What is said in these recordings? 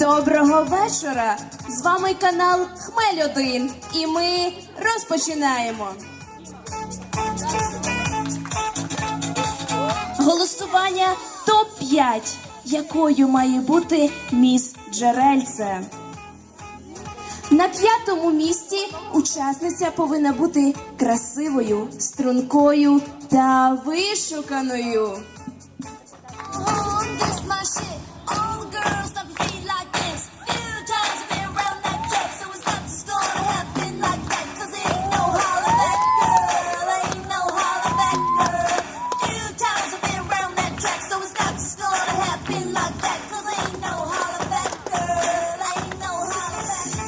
Доброго вечора! З вами канал Хмель 1 і ми розпочинаємо. Голосування топ-5. Якою має бути міс Джерельце? На п'ятому місці учасниця повинна бути красивою, стрункою та вишуканою.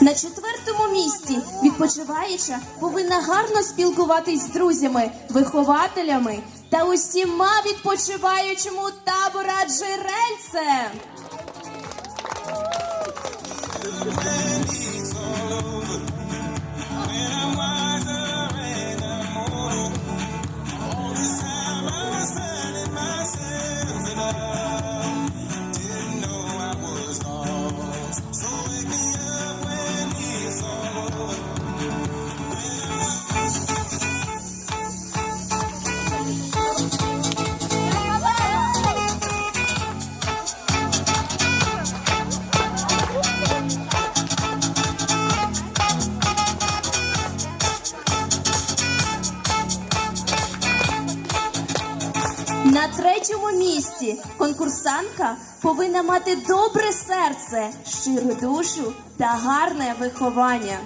На четвертому місці відпочиваюча повинна гарно спілкуватись з друзями, вихователями та усіма відпочиваючому табора Джерельце. На третьому місці конкурсантка повинна мати добре серце, щиру душу та гарне виховання.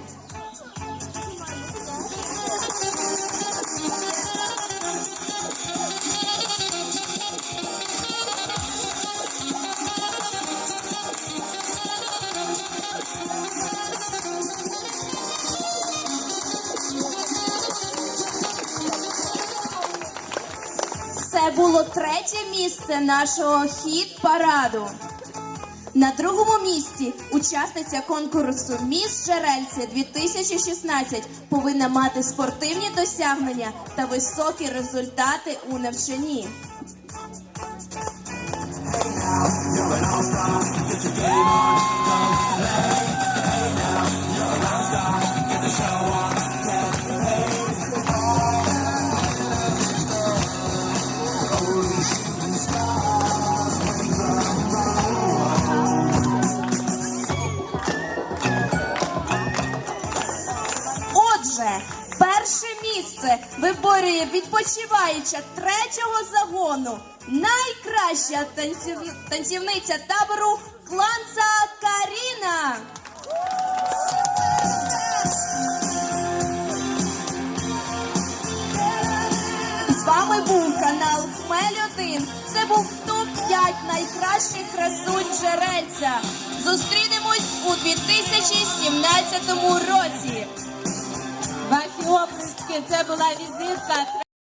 Було третє місце нашого хіт параду. На другому місці учасниця конкурсу Міс Джерельце 2016 повинна мати спортивні досягнення та високі результати у навчанні. Перше місце виборює відпочиваюча третього загону. Найкраща танців... танцівниця табору Кланца Каріна. З вами був канал Хмель 1. Це був топ-5 найкращих красунь Джерельця. Зустрінемось у 2017 році. Florianópolis, que temos a visita.